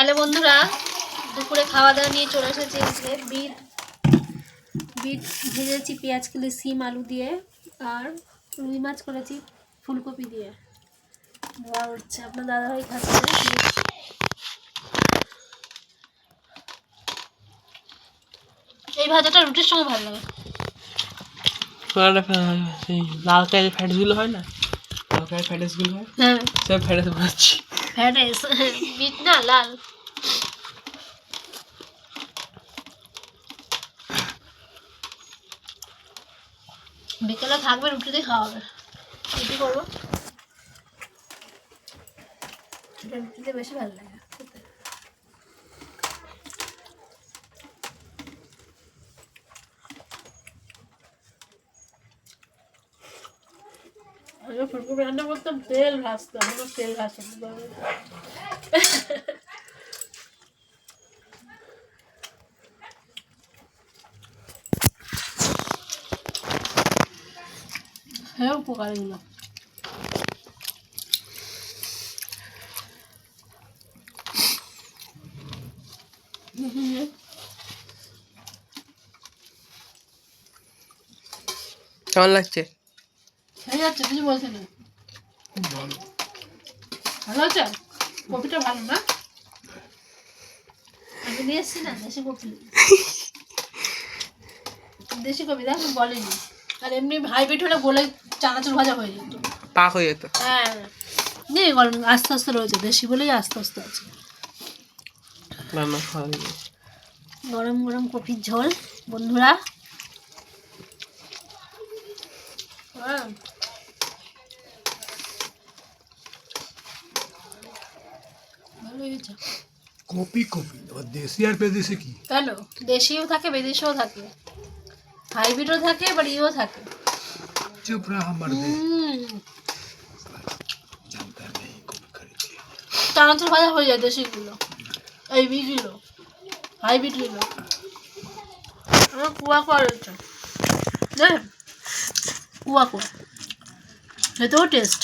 Hello বন্ধুরা দুপুরে খাওয়া দাওয়া নিয়ে চলে এসেছি আজকে বিট বিট ভেজেছি পেঁয়াজ কিলে সিম আলু দিয়ে আর রুই মাছ করেছি ফুলকপি দিয়ে। ধোয়া উঠছে আপনার দাদাভাই খাচ্ছে এই ভাজাটা রুটির সঙ্গে ভালো লাগে। লাল কাজের ফ্যাটসগুলো হয় না? লাল কালের ফ্যাটসগুলো হয়? হ্যাঁ। সব ফ্যাটস বানাচ্ছি। ফ্যারেস বিট না লাল বিকেলে থাকবে রুটি দিয়ে খাওয়া হবে। রুটি করব? রুটিতে বেশি ভালো লাগে। আগে ফুলকপি রান্না করতাম তেল ভাজতাম আমার তেল ভাজতাম হ্যাঁ উপকার এগুলো কেমন লাগছে হয়ে যাচ্ছে কিছু বলছে না। ভালো আছে কপিটা ভালো না? আমি নিয়ে এসছি না দেশি কপি দেশি কপি দেখ বলেনি। আর এমনি হাইব্রিড হলে বলে চানাচুর ভাজা হয়ে যেত। পাক হয়ে যেত। হ্যাঁ। নেই গরম আস্তে আস্তে রয়েছে দেশি বলেই আস্তে আস্তে আছে। গরম গরম কপির ঝোল বন্ধুরা। হ্যাঁ। কপি কপি। আবার দেশি আর বিদেশি কি? কেন দেশিও থাকে বিদেশিও থাকে। হাইব্রিডও থাকে আবার ইও থাকে। চুপ রা আমার দে ভাজা হয়ে যায় দেশিগুলো। এই বিগুলো হাইব্রিডগুলো। আমার কুয়া কুয়া রয়েছে। কুয়া কুয়া। এতেও টেস্ট